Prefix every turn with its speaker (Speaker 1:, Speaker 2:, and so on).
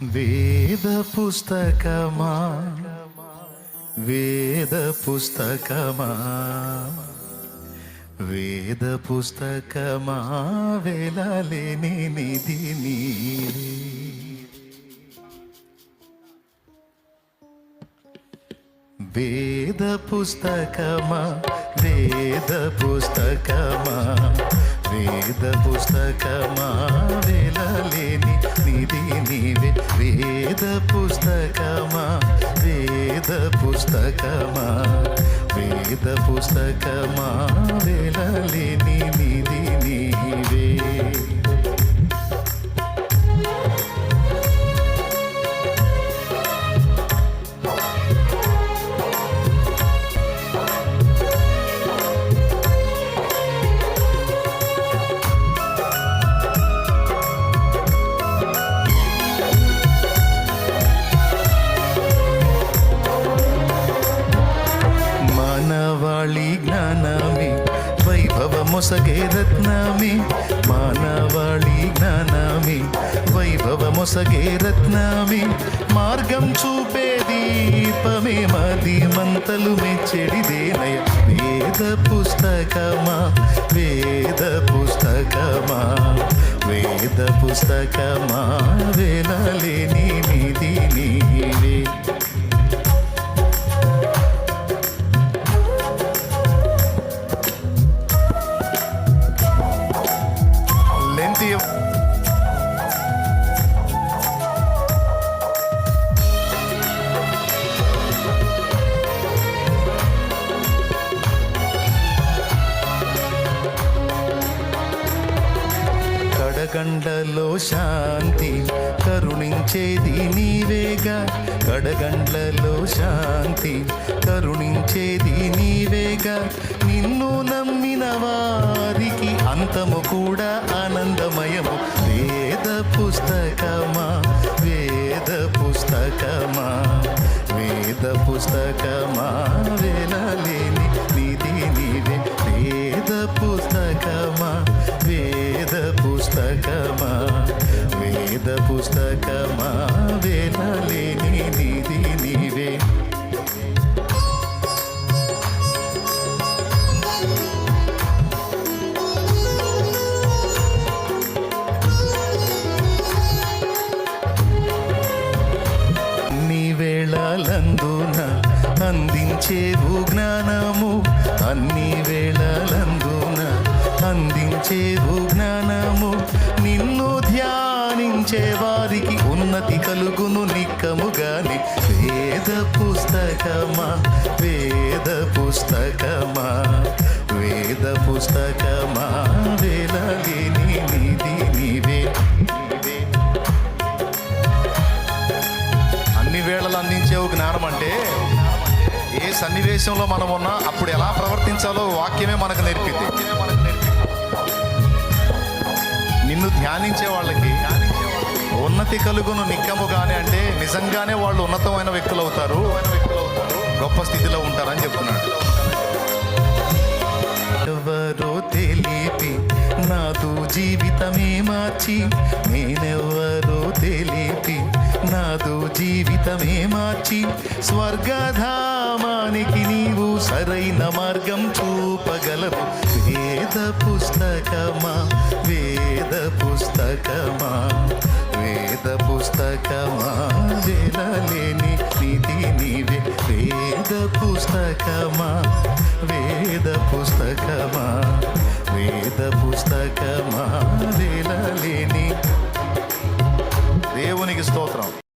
Speaker 1: వేద పుస్తకమా వేద పుస్తకమా వేద పుస్తకమా వేలాలేని నిధి నీవే వేద పుస్తకమా వేద పుస్తకమా వేద పుస్తకమా వేలలేని నిధి నీవే. వేద పుస్తకమా వేద పుస్తకమా వేద పుస్తకమా వేలలేని నీ ಮೊಸಗೆ ರತ್ನಮೇ ಮಾನವಾಳಿ ಜ್ಞಾನಮೇ వైభవ మొసగే రత్నమే మార్గం చూపే దీపమే మది మంతలు మెచ్చడిదేనయ వేద పుస్తకమా వేద పుస్తకమా వేద పుస్తకమా వేలలేని నిధి నీవే కడగండలో శాంతి కరుణించేది నీవేగా. కడగండ్లలో శాంతి కరుణించేది నీవేగా. నిన్ను నమ్మిన వారికి అంతము కూడా ఆనందమయము. వేద పుస్తకమా? పుస్తకమా? వేద పుస్తకమా? వేలలేని నిధి నీవే. అన్ని వేళలందున అందించేవు జ్ఞానము. అన్ని వేళలందున అందించేవు జ్ఞానము. ధ్యానించే వారికి ఉన్నతి కలుగును నిక్కముగాని. వేద పుస్తకమా వేద పుస్తకమా వేద పుస్తకమా వేలలేని నిధి నీవే నీవే. అన్ని వేళలు అందించేవు జ్ఞానం అంటే ఏ సన్నివేశంలో మనం ఉన్నా అప్పుడు ఎలా ప్రవర్తించాలో వాక్యమే మనకు నేర్పింది నిన్ను ధ్యానించే వాళ్ళకి ఉన్నతి కలుగును నిక్కముగానే అంటే నిజంగానే వాళ్ళు ఉన్నతమైన వ్యక్తులు అవుతారు గొప్ప స్థితిలో ఉంటారని చెప్తున్నాడు. ఎవరో తెలిపి నాదు జీవితమే మార్చి నేనెవరో తెలిపి నాదు జీవితమే మార్చి. స్వర్గధామానికి నీవు సరైన మార్గం చూపగలవు. వేద పుస్తకమా వేద పుస్తకమా? వేద పుస్తకమా వేలలేని నిధి నివే. వేద పుస్తకమా? వేద పుస్తకమా?